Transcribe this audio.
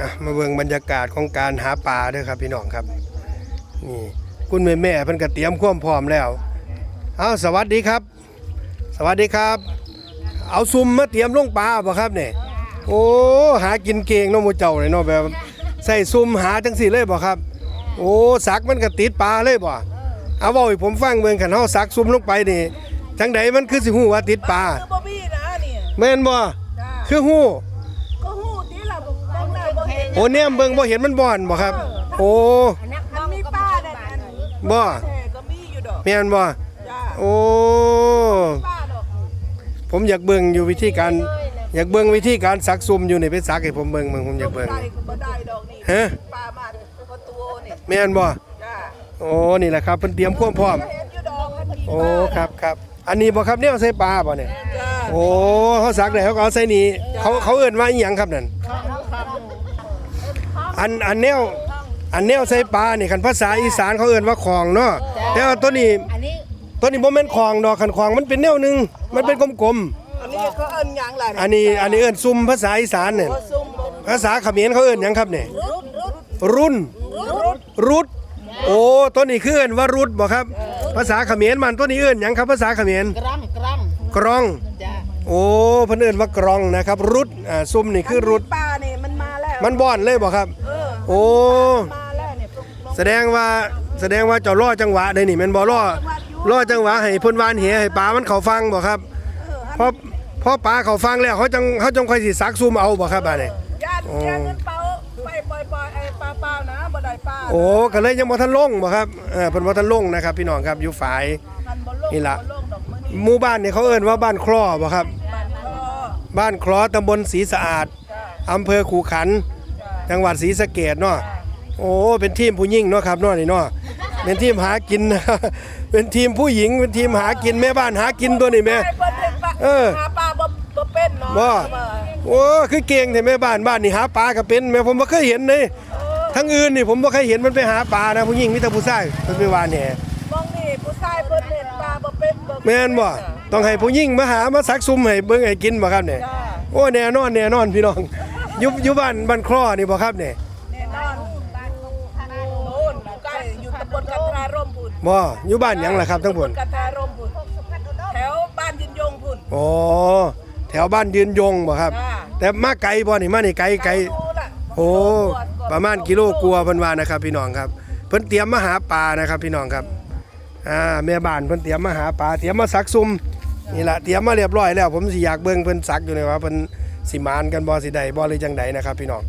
อะมาเบิ่งบรรยากาศของการหาปลาเด้อครับพี่น้องครับนี่คุณแม่แม่ๆเพิ่นก็เตรียมความพร้อมแล้วเอาสวัสดีครับ สวัสดีครับ เอาซุ่มมาเตรียมลงปลาบ่ครับเนี่ยโอ้หากินเก่งเนาะหมู่เจ้าเลยเนาะแบบใส่ซุ่มหาจังสี่เลยบ่ครับ โอ้สักมันก็ติดปลาเลยบ่เอาเว้าให้ผมฟังเบิ่งคันเฮาสักซุ่มลงไปนี่จังใดมันคือสิฮู้ว่าติดปลาคือบ่มีนะนี่แม่นบ่จ้าคือฮู้ ก็ฮู้ที่เราบ่งหน้าบ่เห็น โอ้แนมเบิ่งบ่เห็นมันบ่อนบ่ครับ โอ้มันมีป้านั่นอันบ่แท้ก็มีอยู่ดอกแม่นบ่จ้าโอ้ป้าดอกผมอยากเบิ่งอยู่วิธีการ อยากเบิ่งวิธีการสักซุ่มอยู่นี่ไปสักให้ผมเบิ่งเบิ่งผมอยากเบิ่ง ได้ก็บ่ได้ดอกนี่ฮะ ป้ามาก็ตัวนี่แม่นบ่จ้าโอ้นี่แหละครับเพิ่นเตรียมความพร้อม ก็เห็นอยู่ดอกมันมีโอ้ป้าครับครับอันนี้บ่ครับเนี่ยใส่ปลาบ่เนี่ยจ้าโอ้เขาสักได้เขาก็เอาใส่นี่เขาเขาเอิ้นว่าอีหยังครับนั่น อันอันแนวอันแนวใส่ปลานี่คันภาษาอีสานเขาเอิ้นว่าของเนาะแต่ว่าตัวนี้อันนี้ตัวนี้บ่แม่นของดอกคันของมันเป็นแนวหนึงมันเป็นกลมอันนี้เขาเอิ้นหยังล่ะๆอันนี้อันนี้เอิ้นซุ่มภาษาอีสานเนี่ยบ่ซุ่มบ่ภาษาเขมรเขาเอิ้นหยังครับเนี่ยรุดรุดรุ่นรุด โอ้ตัวนี้คือเอิ้นว่ารุดบ่ครับ ภาษาเขมรมันตัวนี้เอิ้นหยังครับภาษาเขมรกรัมกรัมกรอง จ้าโอ้เพิ่นเอิ้นว่ากรองนะครับ รุดอ่าซุ่มนี่คือรุดป้านี่มันมาแล้วมันบ่อนเลยบ่ครับเออ โอ้ มาแล้วเนี่ยพวกน้องแสดงว่าแสดงว่าเจ้ารอจังหวะได้นี่แม่นบ่รอรอจังหวะให้เพิ่นวานเหให้ปลามันเข้าฟังบ่ครับเออพอพอปลาเข้าฟังแล้วเขาจังเขาจังค่อยสิซักซุ่มเอาบ่ครับบาดนี้ย่านย่านเงินเปาไปปล่อยปล่อยไอ้ปลาเปล่านะบ่ได้ปลาโอ้ก็เลยยังบ่ทันลงบ่ครับเออเพิ่นบ่ทันลงนะครับ พี่น้องครับอยู่ฝ่าย มันบ่ลงนี่ล่ะ บ่ลงดอกมื้อนี้หมู่บ้านนี่เขาเอิ้นว่าบ้านคลอบ่ครับ บ้านพ่อบ้านคลอตำบลศรีสะอาดจ้าอำเภอขู่ขัน จ้าจังหวัดศรีสะเกษเนาะโอ้เป็นทีมผู้หญิงเนาะครับเนาะนี่เนาะเป็นทีมหากิน เป็นทีมผู้หญิงเป็นทีมหากินแม่บ้านหากินตัวนี่แม่ไอ้เพิ่นเห็นปลาเออหาปลาบ่บ่เป็นเนาะบ่โอ้คือเก่งแต่แม่บ้านบ้านนี่หาปลาก็เป็นแม่ผมบ่เคยเห็นเลยเออทั้งอื่นนี่ผมบ่เคยเห็นมันไปหาปลานะผู้หญิงมีแต่ผู้ชายเพิ่นไปว่าแหน่มองนี่ผู้ชายเพิ่นเห็นปลาบ่เป็นบ่แม่นบ่ต้องให้ผู้หญิงมาหามาซักซุ่มให้เบิ่งให้กินบ่ครับเนี่ยจ้าโอ้แน่นอนแน่นอนพี่น้องอ ยู่อยู่บ้านบ้านคลอนี่บ่ครับเนี่ยแน่นอนโน่นอยู่ใกล้อยู่ตำบลกันทราร่มพุ่นบ่อยู่บ้านหยังล่ะครับทั้งตำผบลลกันทราร่มพุ่นแถวบ้านยินยงพุ่น อ๋อแถวบ้านยืนยงบ่ครับ จ้า แต่มาไกลบ่นี่มานี่ไกลไกลรู้ล่ะโอ้ประมาณกิโลกลัวาเพิ่นว่านะครับ พี่น้องครับ เพิ่นเตรียมมาหาปลานะครับ พี่น้องครับอ่าแม่บ้านเพิ่นเตรียมมาหาปลาเตรียมมาซักซุ่มนี่ล่ะเตรียมมาเรียบร้อยแล้ว ผมสิอยากเบิ่งเพิ่นซักอยู่นี่ว่าเพิ่น สิมานกันบ่สิใดบ่หรือจังใดนะครับ พี่น้อง